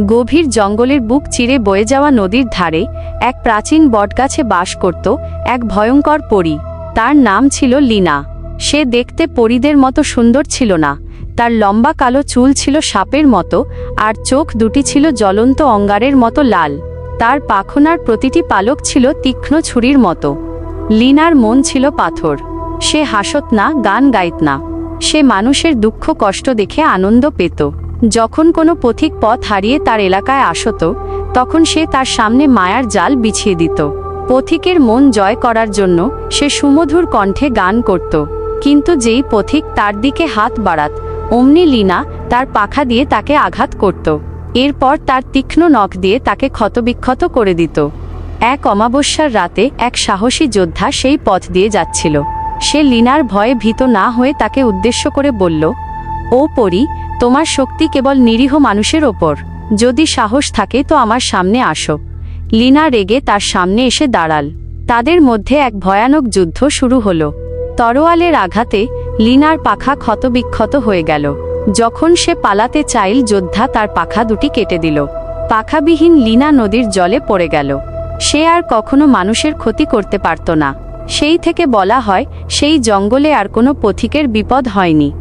গভীর জঙ্গলের বুক চিরে বয়ে যাওয়া নদীর ধারে এক প্রাচীন বটগাছে বাস করত এক ভয়ঙ্কর পরী। তার নাম ছিল লীনা। সে দেখতে পরীদের মতো সুন্দর ছিল না। তার লম্বা কালো চুল ছিল সাপের মতো আর চোখ দুটি ছিল জ্বলন্ত অঙ্গারের মতো লাল। তার পাখনার প্রতিটি পালক ছিল তীক্ষ্ণ ছুরির মতো। লিনার মন ছিল পাথর। সে হাসত না, গান গাইত না। সে মানুষের দুঃখ কষ্ট দেখে আনন্দ পেত। যখন কোনো পথিক পথ হারিয়ে তার এলাকায় আসত, তখন সে তার সামনে মায়ার জাল বিছিয়ে দিত। পথিকের মন জয় করার জন্য সে সুমধুর কণ্ঠে গান করত, কিন্তু যেই পথিক তার দিকে হাত বাড়াত, অমনি লীনা তার পাখা দিয়ে তাকে আঘাত করত। এরপর তার তীক্ষ্ণ নখ দিয়ে তাকে ক্ষতবিক্ষত করে দিত। এক অমাবস্যার রাতে এক সাহসী যোদ্ধা সেই পথ দিয়ে যাচ্ছিল। সে লিনার ভয়ে ভীত না হয়ে তাকে উদ্দেশ্য করে বলল ও পরি তোমার শক্তি কেবল নিরীহ মানুষের ওপর। যদি সাহস থাকে তো আমার সামনে আসো। লিনা রেগে তার সামনে এসে দাঁড়াল। তাদের মধ্যে এক ভয়ানক যুদ্ধ শুরু হলো। তরোয়ালের আঘাতে লিনার পাখা ক্ষতবিক্ষত হয়ে গেল। যখন সে পালাতে চাইল, যোদ্ধা তার পাখা দুটি কেটে দিল। পাখাবিহীন লিনা নদীর জলে পড়ে গেল। সে আর কখনো মানুষের ক্ষতি করতে পারত না। সেই থেকে বলা হয়, সেই জঙ্গলে আর কোনো পথিকের বিপদ হয়নি।